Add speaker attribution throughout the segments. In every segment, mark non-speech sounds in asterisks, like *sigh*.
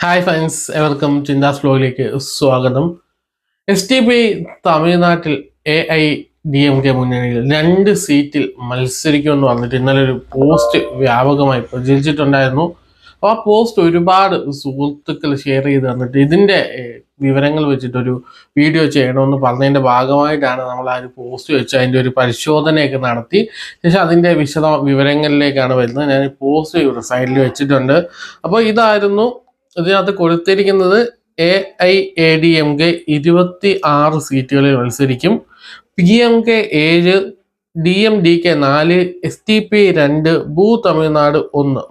Speaker 1: Hi friends എവർക്കും ചിന്താസ് ഫ്ലോയിലേക്ക് സ്വാഗതം. എസ് ടി പി തമിഴ്നാട്ടിൽ A I D M K മുന്നണിയിൽ രണ്ട് സീറ്റിൽ മത്സരിക്കുമെന്ന് പറഞ്ഞിട്ട് ഇന്നലെ ഒരു പോസ്റ്റ് വ്യാപകമായി പ്രചരിച്ചിട്ടുണ്ടായിരുന്നു. അപ്പോൾ ആ പോസ്റ്റ് ഒരുപാട് സുഹൃത്തുക്കൾ ഷെയർ ചെയ്ത് തന്നിട്ട് ഇതിന്റെ വിവരങ്ങൾ വെച്ചിട്ടൊരു വീഡിയോ ചെയ്യണമെന്ന് പറഞ്ഞതിന്റെ ഭാഗമായിട്ടാണ് നമ്മൾ ആ ഒരു പോസ്റ്റ് വെച്ച് അതിന്റെ ഒരു പരിശോധനയൊക്കെ നടത്തി. ശേഷം അതിന്റെ വിശദ വിവരങ്ങളിലേക്കാണ് വരുന്നത്. ഞാൻ പോസ്റ്റ് ഇവിടെ സൈഡിൽ വെച്ചിട്ടുണ്ട്. അപ്പോൾ ഇതായിരുന്നു ഇതിനകത്ത് കൊടുത്തിരിക്കുന്നത് A I A D M K ഇരുപത്തി ആറ് സീറ്റുകളിൽ മത്സരിക്കും. പി എം കെ ഏഴ് ഡി എം ഡി കെ നാല് എസ് ടി പി രണ്ട് ഭൂ തമിഴ്നാട് ഒന്ന്.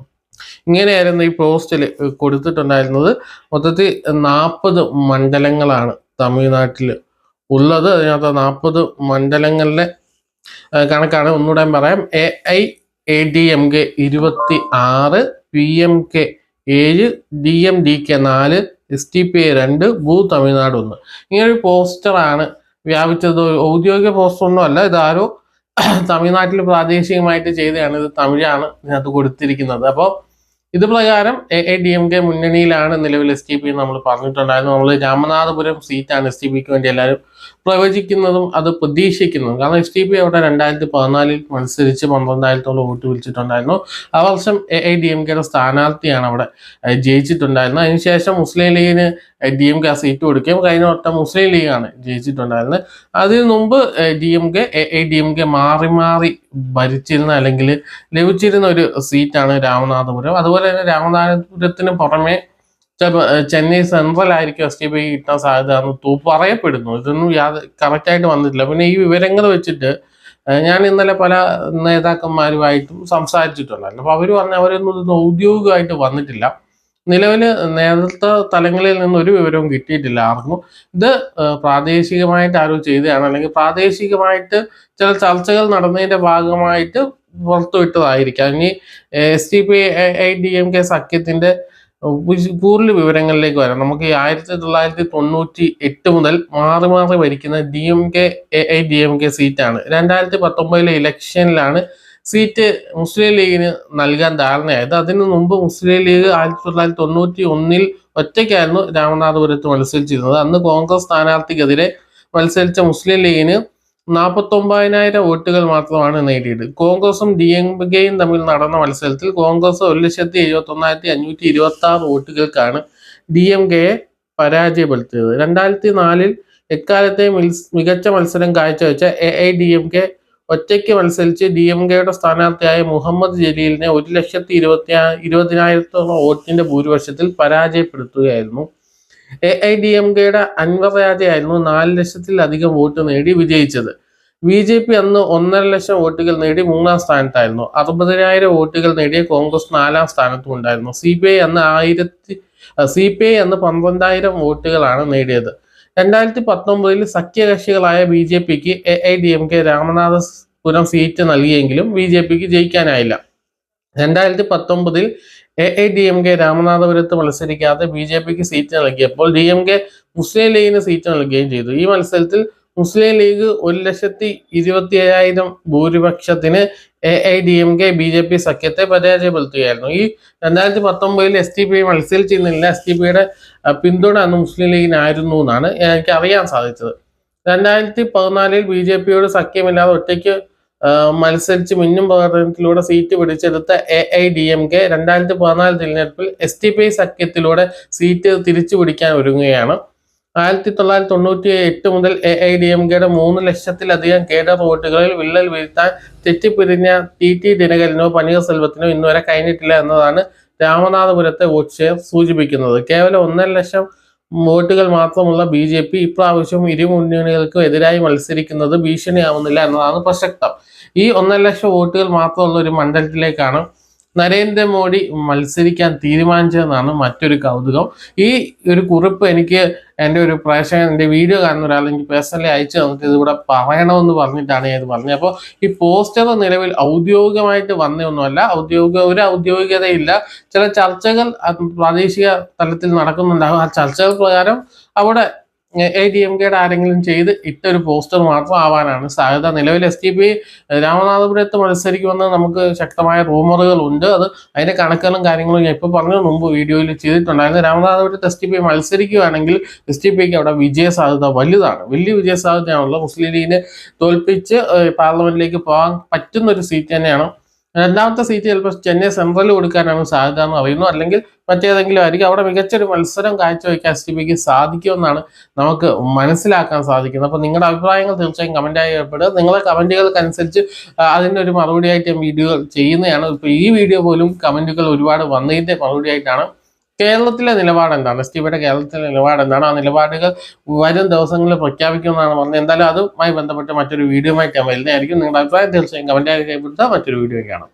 Speaker 1: ഇങ്ങനെയായിരുന്നു ഈ പോസ്റ്റിൽ കൊടുത്തിട്ടുണ്ടായിരുന്നത്. മൊത്തത്തിൽ നാൽപ്പത് മണ്ഡലങ്ങളാണ് തമിഴ്നാട്ടിൽ ഉള്ളത്. അതിനകത്ത് നാൽപ്പത് മണ്ഡലങ്ങളിലെ കണക്കാണ്. ഒന്നുകൂടെ പറയാം. A I A D M K ഇരുപത്തി ആറ് പി എം കെ ഏഴ് ഡി എം ഡി കെ നാല് എസ് ടി പി രണ്ട് ഭൂ തമിഴ്നാട് ഒന്ന്. ഇങ്ങനെ ഒരു പോസ്റ്ററാണ് വ്യാപിച്ചത്. ഔദ്യോഗിക പോസ്റ്റർ ഒന്നും അല്ല ഇതാരോ *coughs* തമിഴ്നാട്ടിൽ പ്രാദേശികമായിട്ട് ചെയ്തതാണ്. ഇത് തമിഴാണ് ഇതിനകത്ത് കൊടുത്തിരിക്കുന്നത്. അപ്പോൾ ഇത് പ്രകാരം A A D M K മുന്നണിയിലാണ് നിലവിൽ എസ് ടി പി നമ്മൾ പറഞ്ഞിട്ടുണ്ടായിരുന്നു. നമ്മൾ രാമനാഥപുരം സീറ്റാണ് എസ് ടി പിക്ക് വേണ്ടി എല്ലാവരും പ്രവചിക്കുന്നതും അത് പ്രതീക്ഷിക്കുന്നതും. കാരണം എസ് ടി പി അവിടെ രണ്ടായിരത്തി പതിനാലിൽ മത്സരിച്ച് പന്ത്രണ്ടായിരത്തോളം വോട്ട് വിളിച്ചിട്ടുണ്ടായിരുന്നു. ആ വർഷം എ ഐ ഡി എം കെയുടെ സ്ഥാനാർത്ഥിയാണ് അവിടെ ജയിച്ചിട്ടുണ്ടായിരുന്നത്. അതിനുശേഷം മുസ്ലിം ലീഗിന് ഡി എം കെ ആ സീറ്റ് കൊടുക്കുകയും കഴിഞ്ഞ വട്ടം മുസ്ലിം ലീഗാണ് ജയിച്ചിട്ടുണ്ടായിരുന്നത്. അതിനു മുമ്പ് D M K A I D M K മാറി മാറി ഭരിച്ചിരുന്ന അല്ലെങ്കിൽ ലഭിച്ചിരുന്ന ഒരു സീറ്റാണ് രാമനാഥപുരം. അതുപോലെ തന്നെ രാമനാഥപുരത്തിന് പുറമെ ചെന്നൈ സെൻട്രൽ ആയിരിക്കും എസ് ടി പി കിട്ടാൻ സാധ്യത എന്ന് പറയപ്പെടുന്നു. ഇതൊന്നും യാതൊരു കറക്റ്റായിട്ട് വന്നിട്ടില്ല. പിന്നെ ഈ വിവരങ്ങൾ വെച്ചിട്ട് ഞാൻ ഇന്നലെ പല നേതാക്കന്മാരുമായിട്ടും സംസാരിച്ചിട്ടുണ്ടായിരുന്നു. അപ്പോൾ അവർ പറഞ്ഞ അവരൊന്നും ഇതൊന്നും ഔദ്യോഗികമായിട്ട് വന്നിട്ടില്ല. നിലവിൽ നേതൃത്വ തലങ്ങളിൽ നിന്ന് ഒരു വിവരവും കിട്ടിയിട്ടില്ല ആർക്കും. ഇത് പ്രാദേശികമായിട്ട് ആരോ ചെയ്തതാണ്. അല്ലെങ്കിൽ പ്രാദേശികമായിട്ട് ചില ചർച്ചകൾ നടന്നതിന്റെ ഭാഗമായിട്ട് പുറത്തുവിട്ടതായിരിക്കാം. ഇനി S T P I D M K സഖ്യത്തിന്റെ കൂടുതൽ വിവരങ്ങളിലേക്ക് വരാം. നമുക്ക് ഈ ആയിരത്തി തൊള്ളായിരത്തി തൊണ്ണൂറ്റി എട്ട് മുതൽ മാറി മാറി ഭരിക്കുന്ന D M K A I D M K സീറ്റാണ് രണ്ടായിരത്തി പത്തൊമ്പതിലെ ഇലക്ഷനിലാണ് സീറ്റ് മുസ്ലിം ലീഗിന് നൽകാൻ ധാരണയായത്. അതിനു മുമ്പ് മുസ്ലിം ലീഗ് ആയിരത്തി തൊള്ളായിരത്തി തൊണ്ണൂറ്റി ഒന്നിൽ ഒറ്റയ്ക്കായിരുന്നു രാമനാഥപുരത്ത് മത്സരിച്ചിരുന്നത്. അന്ന് കോൺഗ്രസ് സ്ഥാനാർത്ഥിക്കെതിരെ മത്സരിച്ച മുസ്ലിം ലീഗിന് നാൽപ്പത്തൊമ്പതിനായിരം വോട്ടുകൾ മാത്രമാണ് നേടിയത്. കോൺഗ്രസും ഡി എം കെയും തമ്മിൽ നടന്ന മത്സരത്തിൽ കോൺഗ്രസ് ഒരു ലക്ഷത്തി എഴുപത്തി ഒന്നായിരത്തി അഞ്ഞൂറ്റി ഇരുപത്തി ആറ് വോട്ടുകൾക്കാണ് ഡി എം കെയെ പരാജയപ്പെടുത്തിയത്. രണ്ടായിരത്തി നാലിൽ എക്കാലത്തെ മികച്ച മത്സരം കാഴ്ചവെച്ച A I D M K ഒറ്റയ്ക്ക് മത്സരിച്ച് ഡി എം കെയുടെ സ്ഥാനാർത്ഥിയായ മുഹമ്മദ് ജലീലിനെ ഒരു ലക്ഷത്തി ഇരുപത്തി ഇരുപതിനായിരത്തോളം വോട്ടിന്റെ ഭൂരിപക്ഷത്തിൽ പരാജയപ്പെടുത്തുകയായിരുന്നു. എ ഐ ഡി എം കെയുടെ അൻവർ രാജയായിരുന്നു നാല് ലക്ഷത്തിലധികം വോട്ട് നേടി വിജയിച്ചത്. ബി ജെ പി അന്ന് ഒന്നര ലക്ഷം വോട്ടുകൾ നേടി മൂന്നാം സ്ഥാനത്തായിരുന്നു. അറുപതിനായിരം വോട്ടുകൾ നേടിയ കോൺഗ്രസ് നാലാം സ്ഥാനത്തും ഉണ്ടായിരുന്നു. സി പി ഐ അന്ന് ആയിരത്തി സി പി ഐ അന്ന് പന്ത്രണ്ടായിരം വോട്ടുകളാണ് നേടിയത്. രണ്ടായിരത്തി പത്തൊമ്പതിൽ സഖ്യകക്ഷികളായ B J pick A I D M K Ramanathapuram seat നൽകിയെങ്കിലും ബി ജെ പിക്ക് ജയിക്കാനായില്ല. രണ്ടായിരത്തി പത്തൊമ്പതിൽ A I D M K രാമനാഥപുരത്ത് മത്സരിക്കാതെ ബി ജെ പിക്ക് സീറ്റ് നൽകിയപ്പോൾ ഡി എം കെ മുസ്ലിം ലീഗിന് സീറ്റ് നൽകുകയും ചെയ്തു. ഈ മത്സരത്തിൽ മുസ്ലിം ലീഗ് ഒരു ലക്ഷത്തി ഇരുപത്തി ഏഴായിരം ഭൂരിപക്ഷത്തിന് A I D M K B J P സഖ്യത്തെ പരാജയപ്പെടുത്തുകയായിരുന്നു. ഈ രണ്ടായിരത്തി പത്തൊമ്പതിൽ എസ് ടി പി മത്സരിച്ചിരുന്നില്ല എസ് ടി പിയുടെ പിന്തുണ അന്ന് മുസ്ലിം ലീഗിനായിരുന്നു എന്നാണ് എനിക്ക് അറിയാൻ സാധിച്ചത്. രണ്ടായിരത്തി പതിനാലിൽ ബി ജെ പിയോട് സഖ്യമില്ലാതെ ഒറ്റയ്ക്ക് മത്സരിച്ച് മിന്നും പ്രകടനത്തിലൂടെ സീറ്റ് പിടിച്ചെടുത്ത A I D M K രണ്ടായിരത്തി പതിനാല് തിരഞ്ഞെടുപ്പിൽ എസ് ടി പി സഖ്യത്തിലൂടെ സീറ്റ് തിരിച്ചു പിടിക്കാൻ ഒരുങ്ങുകയാണ്. ആയിരത്തി തൊള്ളായിരത്തി തൊണ്ണൂറ്റി എട്ട് മുതൽ എ ഐ ഡി എം കെയുടെ മൂന്ന് ലക്ഷത്തിലധികം കേഡർ വോട്ടുകളിൽ വിള്ളൽ വീഴ്ത്താൻ തെറ്റിപ്പിരിഞ്ഞ ടി ടി ദിനകരനോ പനീർസെൽവത്തിനോ ഇന്നുവരെ കഴിഞ്ഞിട്ടില്ല എന്നതാണ് രാമനാഥപുരത്തെ വോട്ട് ഷെയർ സൂചിപ്പിക്കുന്നത്. കേവലം ഒന്നര ലക്ഷം വോട്ടുകൾ മാത്രമുള്ള ബി ജെ പി ഇപ്രാവശ്യം ഇരു മുന്നണികൾക്കും എതിരായി മത്സരിക്കുന്നത് ഭീഷണിയാവുന്നില്ല എന്നതാണ് പ്രസക്തം. ഈ ഒന്നര ലക്ഷം വോട്ടുകൾ മാത്രമുള്ള ഒരു മണ്ഡലത്തിലേക്കാണ് നരേന്ദ്രമോദി മത്സരിക്കാൻ തീരുമാനിച്ചതെന്നാണ് മറ്റൊരു കൗതുകം. ഈ ഒരു കുറിപ്പ് എനിക്ക് എന്റെ ഒരു പ്രേക്ഷകൻ എന്റെ വീഡിയോ കാണുന്ന ഒരാൾ എനിക്ക് പേഴ്സണലി അയച്ചു തന്നിട്ട് ഇതിവിടെ പറയണമെന്ന് പറഞ്ഞിട്ടാണ് ഞാൻ ഇത് പറഞ്ഞത്. അപ്പോൾ ഈ പോസ്റ്റർ നിലവിൽ ഔദ്യോഗികമായിട്ട് വന്നതൊന്നുമല്ല. ഔദ്യോഗിക ഒരു ഔദ്യോഗികതയില്ല. ചില ചർച്ചകൾ പ്രാദേശിക തലത്തിൽ നടക്കുന്നുണ്ടാകും. ആ ചർച്ചകൾ പ്രകാരം അവിടെ എ ഡി എം കെയുടെ ആരെങ്കിലും ചെയ്ത് ഇട്ടൊരു പോസ്റ്റർ മാത്രം ആവാനാണ് സാധ്യത. നിലവിൽ എസ് ടി പി രാമനാഥപുരത്ത് മത്സരിക്കുമെന്ന് നമുക്ക് ശക്തമായ റൂമറുകൾ ഉണ്ട് അത് അതിന്റെ കണക്കുകളും കാര്യങ്ങളും ഞാൻ ഇപ്പോൾ പറഞ്ഞു മുമ്പ് വീഡിയോയിൽ ചെയ്തിട്ടുണ്ടായിരുന്നു. രാമനാഥപുരത്ത് എസ് ടി പി മത്സരിക്കുകയാണെങ്കിൽ എസ് ടി പിക്ക് അവിടെ വിജയ സാധ്യത വലുതാണ്. വലിയ വിജയ സാധ്യതയാണുള്ളത്. മുസ്ലിം ലീഗിനെ തോൽപ്പിച്ച് പാർലമെന്റിലേക്ക് പോകാൻ പറ്റുന്ന ഒരു സീറ്റ് തന്നെയാണ് രണ്ടാമത്തെ സീറ്റ് ചിലപ്പോൾ ചെന്നൈ സെൻട്രൽ കൊടുക്കാനാണ് സാധ്യത എന്ന് പറയുന്നു. അല്ലെങ്കിൽ മറ്റേതെങ്കിലും ആയിരിക്കും. അവിടെ മികച്ചൊരു മത്സരം കാഴ്ചവെക്കാൻ എസ് ടി പിക്ക് സാധിക്കുമെന്നാണ് നമുക്ക് മനസ്സിലാക്കാൻ സാധിക്കുന്നത്. അപ്പോൾ നിങ്ങളുടെ അഭിപ്രായങ്ങൾ തീർച്ചയായും കമന്റായി ഏർപ്പെടുക നിങ്ങളെ കമന്റുകൾക്കനുസരിച്ച് അതിന്റെ ഒരു മറുപടിയായിട്ട് ഞാൻ വീഡിയോ ചെയ്യുന്നതാണ്. ഇപ്പോൾ ഈ വീഡിയോ പോലും കമന്റുകൾ ഒരുപാട് വന്നതിന്റെ മറുപടിയായിട്ടാണ് കേരളത്തിലെ നിലപാട് എന്താണ്? എസ് ടി പിയുടെ കേരളത്തിലെ നിലപാട് എന്താണ്? ആ നിലപാടുകൾ വരും ദിവസങ്ങളിൽ പ്രഖ്യാപിക്കുമെന്നാണ് പറഞ്ഞത്. എന്തായാലും അതുമായി ബന്ധപ്പെട്ട് മറ്റൊരു വീഡിയോ ആയിട്ട് ഞാൻ വരുന്നതായിരിക്കും. നിങ്ങളുടെ അഭിപ്രായം തീർച്ചയായും കമന്റായി രേഖപ്പെടുത്തുക മറ്റൊരു വീഡിയോ കാണാം.